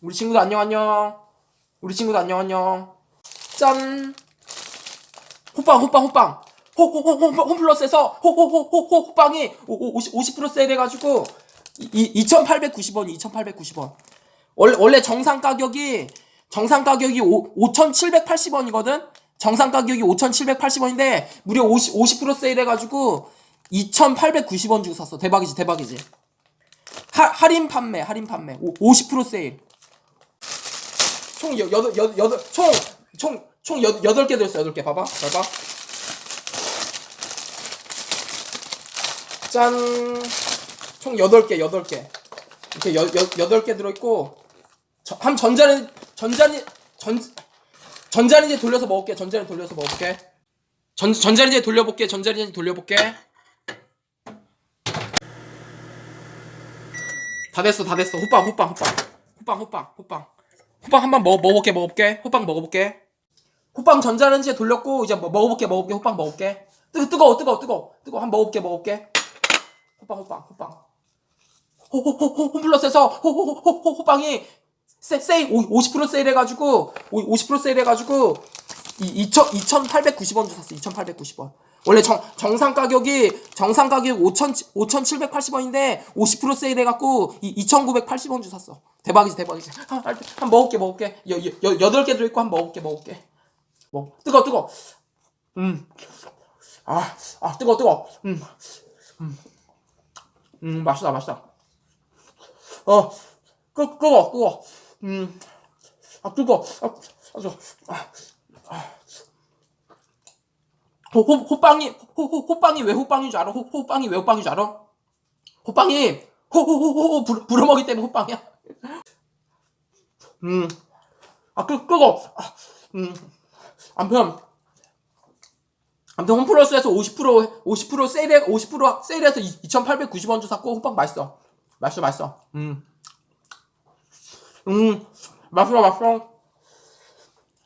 우리 친구들 안녕 안녕. 우리 친구들 안녕 안녕. 짠. 호빵 호빵 호빵. 호호호호 홈플러스에서 호호호호호 호빵이 50 50% 세일해가지고 이 2,890원 2,890원. 원래 원래 정상 가격이 정상 가격이 5,780원이거든. 정상 가격이 5,780원인데 무려 50 50% 세일해가지고 2,890원 주고 샀어. 대박이지 대박이지. 하, 할인 판매 할인 판매 오, 50% 세일. 총 여, 여덟 여, 여덟 총총총 여덟 개 들었어 여덟 개 봐봐 봐봐. 짠. 총 8개, 8개. 이렇게 여, 여, 8개 들어있고, 저, 한 전자레, 전자레, 전, 전자레인지 돌려서 먹을게. 전자레인지 돌려서 먹을게. 전, 전자레인지 돌려볼게. 전자레인지 돌려볼게. 다 됐어, 다 됐어. 호빵, 호빵, 호빵. 호빵, 호빵, 호빵. 호빵 한번 먹, 먹어볼게, 먹어볼게. 호빵 먹어볼게. 호빵 전자레인지에 돌렸고, 이제 뭐, 먹어볼게, 먹어볼게. 호빵 먹을게. 뜨, 뜨거워, 뜨거워, 뜨거워. 뜨거워. 한번 먹어볼게, 먹어볼게. 호빵 호빵 호빵 호호호호 홈플러스에서 호호호호 호빵이 세, 세일 50% 세일해가지고 50% 세일해가지고 이 2천 2,890원 주 샀어 2,890원 원래 정, 정상 가격이 정상 가격 5,000 5,780원인데 50% 세일해 갖고 이 2,980원 주 샀어. 대박이지 대박이지. 한, 한, 한 먹을게 먹을게. 여덟 개 들어있고 한 먹을게 먹을게. 뭐 뜨거 뜨거. 음 아 아, 뜨거 뜨거. 음. 음, 맛있다, 맛있다. 어, 끄, 끄워, 끄워. 음, 아, 뜨거. 아, 아주, 아, 아. 호, 호, 호빵이, 호, 호, 호빵이 왜 호빵인 줄 알아? 호, 호빵이 왜 호빵인 줄 알아? 호빵이, 호, 호, 호, 호, 호, 불, 불어먹기 때문에 호빵이야. 음, 아, 끄, 끄워. 아, 음, 아무튼, 아무튼 홈플러스에서 50% 50% 세일해 50% 세일해서 2,890원 주 샀고 호빵 맛있어. 맛있어 맛있어. 음. 음. 맛있어 맛있어.